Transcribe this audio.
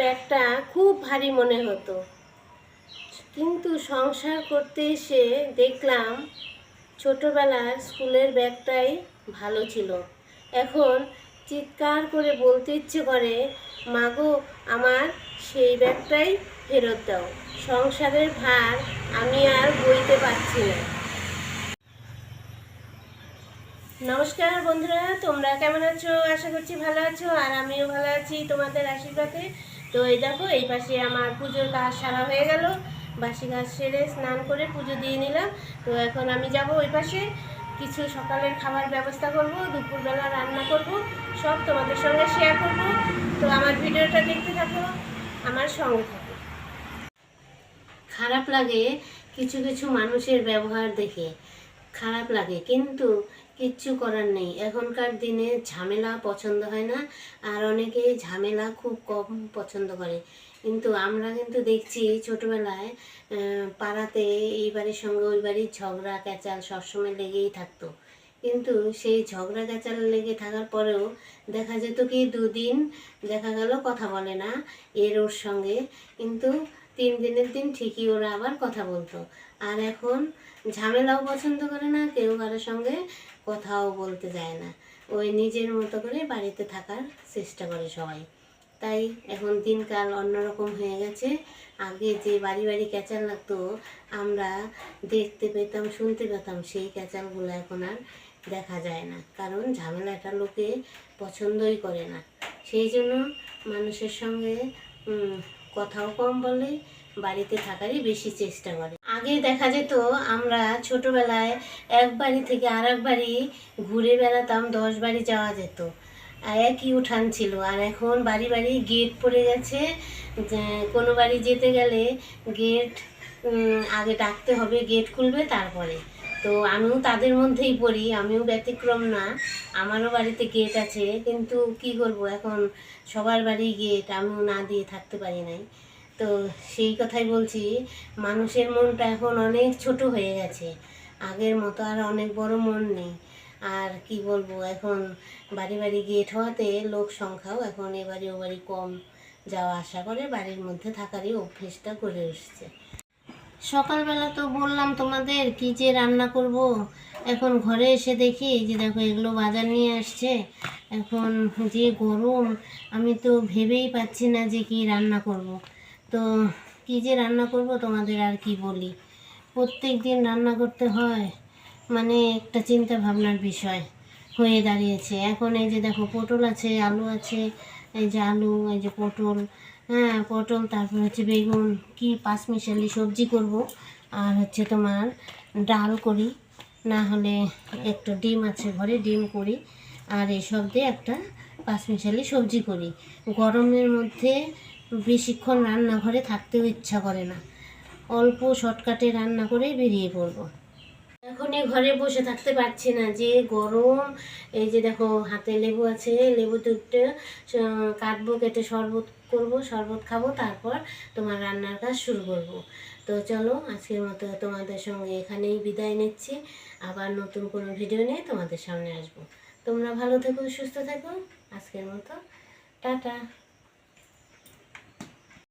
ব্যাগটা খুব ভারী মনে হতো। কিন্তু সংসার করতে এসে দেখলাম ছোটবেলার স্কুলের ব্যাগটাই ভালো ছিল। এখন চিৎকার করে বলতে ইচ্ছে করে, মাগো, আমার সেই ব্যাগটাই ফেরত দাও। সংসারের ভার আমি আর বইতে পারছি না। নমস্কার বন্ধুরা, তোমরা কেমন আছো? আশা করছি ভালো আছো, আর আমিও ভালো আছি। তোমাদের আশীর্বাদে তো এই দেখো, এই পাশে আমার পুজোর কাজ সারা হয়ে গেল। বাসি কাজ সেরে স্নান করে পুজো দিয়ে নিলাম। তো এখন আমি যাব ওই পাশে। কিছু সকালের খাবার ব্যবস্থা করব, দুপুরবেলা রান্না করব, সব তোমাদের সঙ্গে শেয়ার করব। তো আমার ভিডিওটা দেখতে থাকো, আমার সঙ্গে থাকো। খারাপ লাগে কিছু কিছু মানুষের ব্যবহার দেখে। খারাপ লাগে, কিন্তু কিচ্ছু করার নেই। এখনকার দিনে ঝামেলা পছন্দ হয় না, আর অনেকেই ঝামেলা খুব কম পছন্দ করে। কিন্তু আমরা কিন্তু দেখছি ছোটবেলায় পাড়াতে এই বাড়ির সঙ্গে ওই বাড়ির ঝগড়া ক্যাচাল সবসময় লেগেই থাকতো। কিন্তু সেই ঝগড়া ক্যাচাল লেগে থাকার পরেও দেখা যেত কি দুদিন দেখা গেল, কথা বলে না এর ওর সঙ্গে। কিন্তু তিন দিনের দিন ঠিকই ওরা আবার কথা বলতো। আর এখন ঝামেলাও পছন্দ করে না, কেউ কারোর সঙ্গে কথাও বলতে যায় না। ওই নিজের মতো করে বাড়িতে থাকার চেষ্টা করে সবাই। তাই এখন দিনকাল অন্যরকম হয়ে গেছে। আগে যে বাড়ি বাড়ি ক্যাচাল লাগতো, আমরা দেখতে পেতাম, শুনতে পেতাম, সেই ক্যাচালগুলো এখন আর দেখা যায় না। কারণ ঝামেলাটা লোকে পছন্দই করে না। সেই জন্য মানুষের সঙ্গে কথাও কম বলে, বাড়িতে থাকারই বেশি চেষ্টা করে। আগে দেখা যেত আমরা ছোটবেলায় এক বাড়ি থেকে আর এক বাড়ি ঘুরে বেড়াতাম, দশ বাড়ি যাওয়া যেত। একই উঠান ছিল। আর এখন বাড়ি বাড়ি গেট পড়ে গেছে। কোনো বাড়ি যেতে গেলে গেট আগে ডাকতে হবে গেট খুলবে তারপরে। তো আমিও তাদের মধ্যেই পড়ি, আমিও ব্যতিক্রম না, আমারও বাড়িতে গেট আছে, কিন্তু কি করব এখন সবার বাড়ি গেট আমিও না দিয়ে থাকতে পারি নাই। তো সেই কথাই বলছি, মানুষের মনটা এখন অনেক ছোট হয়ে গেছে, আগের মতো আর অনেক বড় মন নেই। আর কি বলব, এখন বাড়ি বাড়ি গেট হওয়াতে লোক সংখ্যাও এখন এবারে ও বাড়ি কম, যাওয়া আসা করে বাড়ির মধ্যে থাকারই অভ্যেসটা করে এসছে সকালবেলা তো বললাম তোমাদের কি যে রান্না করব। এখন ঘরে এসে দেখি যে দেখো এগুলো বাজার নিয়ে আসছে। এখন যে গরম, আমি তো ভেবেই পাচ্ছি না যে কি রান্না করব। তো কি যে রান্না করব তোমাদের আর কি বলি। প্রত্যেক দিন রান্না করতে হয় মানে একটা চিন্তা ভাবনার বিষয় হয়ে দাঁড়িয়েছে। এখন এই যে দেখো পটল আছে, আলু আছে, এই যে আলু, এই যে পটল হ্যাঁ পটল, তারপর হচ্ছে বেগুন, কি পাঁচমিশালি সবজি করব। আর হচ্ছে তোমার ডাল করি, না হলে একটু ডিম আছে ঘরে, ডিম করি। আর এসব দিয়ে একটা পাঁচমিশালি সবজি করি। গরমের মধ্যে বেশিক্ষণ রান্নাঘরে থাকতেও ইচ্ছা করে না। অল্প শর্টকাটে রান্না করে বেরিয়ে পড়ব। এখন এই ঘরে বসে থাকতে পারছি না, যে গরম, এই যে দেখো হাতে লেবু আছে, লেবু দুটো কাটবো, কেটে শরবত করব, শরবত খাব, তারপর তোমার রান্নার কাজ শুরু করব। তো চলো, আজকের মতো তোমাদের সঙ্গে এখানেই বিদায় নিচ্ছি, আবার নতুন কোনো ভিডিও নিয়ে তোমাদের সামনে আসব। তোমরা ভালো থেকো, সুস্থ থেকো, আজকের মতো, টাটা।